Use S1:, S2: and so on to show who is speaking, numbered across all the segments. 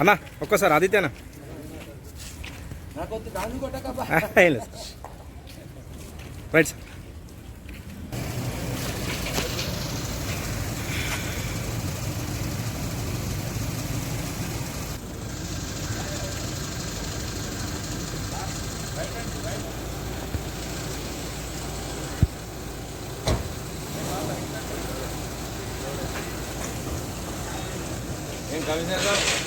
S1: అన్నా ఒక్కసారి ఆదిత్యనా Ah, right. Come in
S2: here.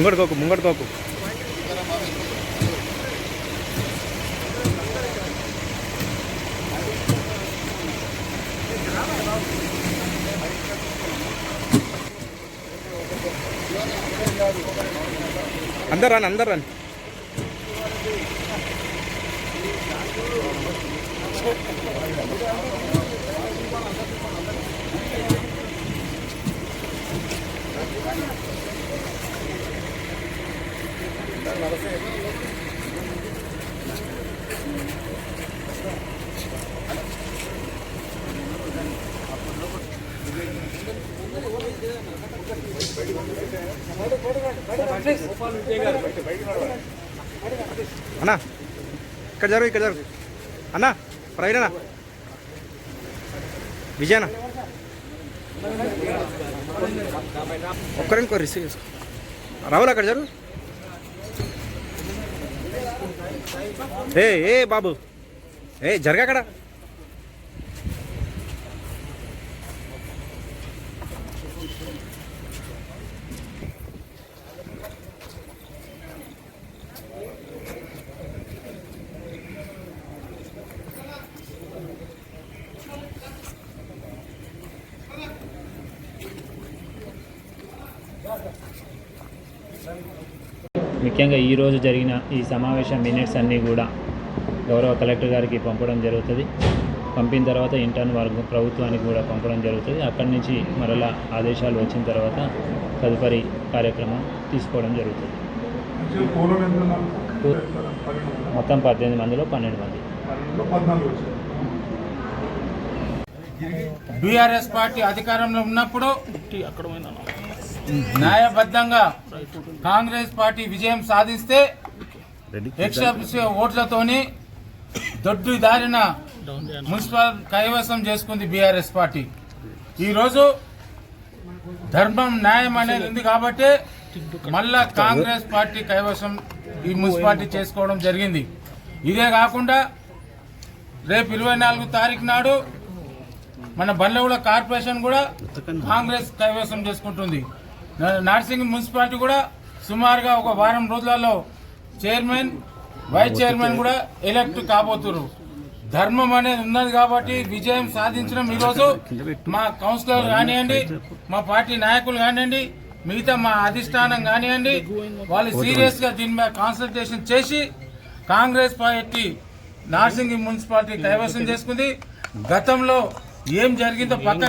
S1: Right ముంగడుకోకు ముంగడుకోకు అందరు రండి అందరు రండి అన్నా ఇక్కడ జరుగు ఇక్కడ జరుగు. అన్నా ప్రవీణనా విజయనా ఒక్కరింకో రిసీవ్ చేసుకో. రావులు అక్కడ జరుగు. ఏ ఏ బాబు ఏ జరగక్కడ
S3: ముఖ్యంగా ఈరోజు జరిగిన ఈ సమావేశం మినిట్స్ అన్నీ కూడా గౌరవ కలెక్టర్ గారికి పంపడం జరుగుతుంది. పంపిన తర్వాత ఇంటర్న్ వర్గ ప్రభుత్వానికి కూడా పంపడం జరుగుతుంది. అక్కడి నుంచి మరలా ఆదేశాలు వచ్చిన తర్వాత తదుపరి కార్యక్రమం తీసుకోవడం జరుగుతుంది. మొత్తం పద్దెనిమిది మందిలో పన్నెండు మంది.
S4: బీఆర్ఎస్ పార్టీ అధికారంలో ఉన్నప్పుడు న్యాయబద్ధంగా కాంగ్రెస్ పార్టీ విజయం సాధిస్తే ఎక్సెప్ట్ ఓట్లతోని దొడ్డు దారిన మున్సిపల్ కైవసం చేసుకుంది బీఆర్ఎస్ పార్టీ. ఈరోజు ధర్మం న్యాయం అనేది ఉంది కాబట్టి మళ్ళా కాంగ్రెస్ పార్టీ కైవసం ఈ మున్సిపాలిటీ చేసుకోవడం జరిగింది. ఇదే కాకుండా రేపు ఇరవై నాలుగు తారీఖు నాడు మన బండ్లగూడ కార్పొరేషన్ కూడా కాంగ్రెస్ కైవసం చేసుకుంటుంది. నార్సింగ్ మున్సిపాలిటీ కూడా సుమారుగా ఒక వారం రోజులలో చైర్మన్ వైస్ చైర్మన్ కూడా ఎలక్ట్ కాబోతున్నారు ధర్మం అనేది ఉన్నది కాబట్టి విజయం సాధించడం ఈరోజు మా కౌన్సిలర్ కానివ్వండి మా పార్టీ నాయకులు కానివ్వండి మిగతా మా అధిష్టానం కానివ్వండి వాళ్ళు సీరియస్గా దీని మీద కాన్సన్ట్రేషన్ చేసి కాంగ్రెస్ పార్టీ నార్సింగి మున్సిపాలిటీ కైవసం చేసుకుంది. గతంలో ఏం జరిగిందో పక్క